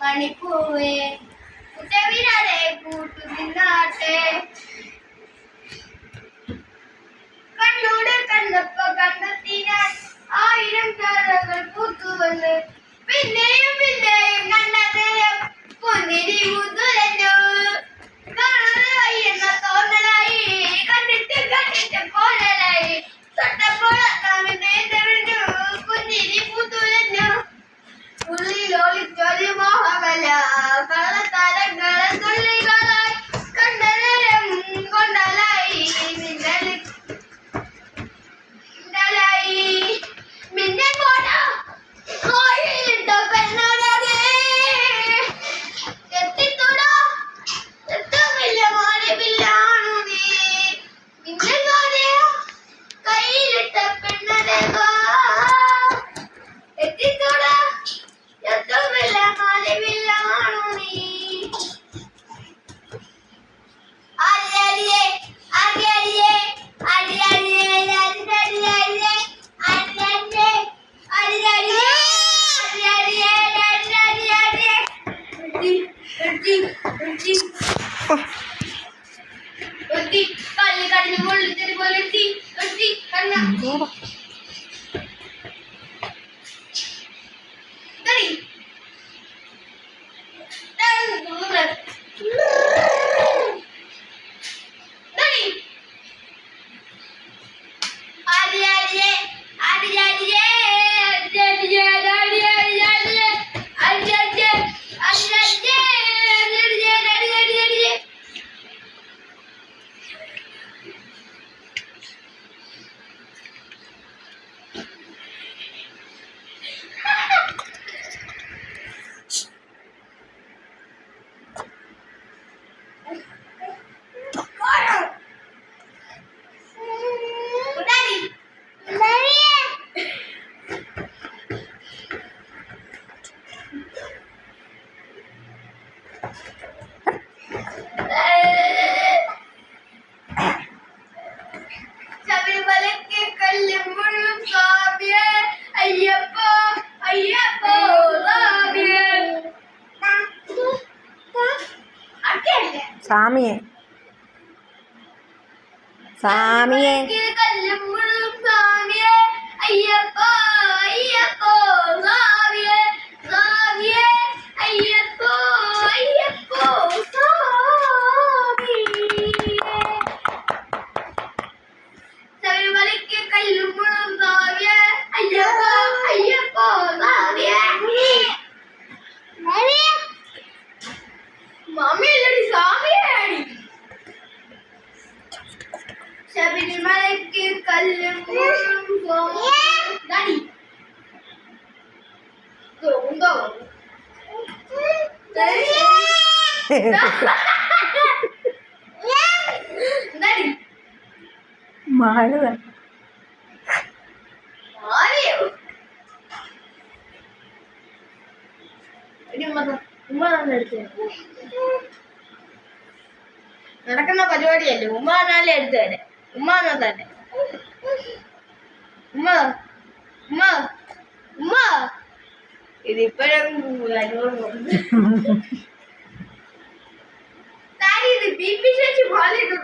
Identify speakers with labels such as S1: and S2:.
S1: മണിപ്പൂവേ കൂട്ടു നിന്നാട്ടെ बोलती काली काली बोलती बोलती करना।
S2: சாமியே சாமியே
S1: വിമലയ്ക്ക് കല്ലും ഡാഡി. ഉണ്ടോ?
S2: മഴ
S1: നടക്കുന്ന പരിപാടിയല്ലേ? ഉമ്മ നാളെ എടുത്തു തരാം উমা না জানে উমা উমা উমা ఇది ఇప్పుడే ఇది బీపీ చేసి బాగాలేదు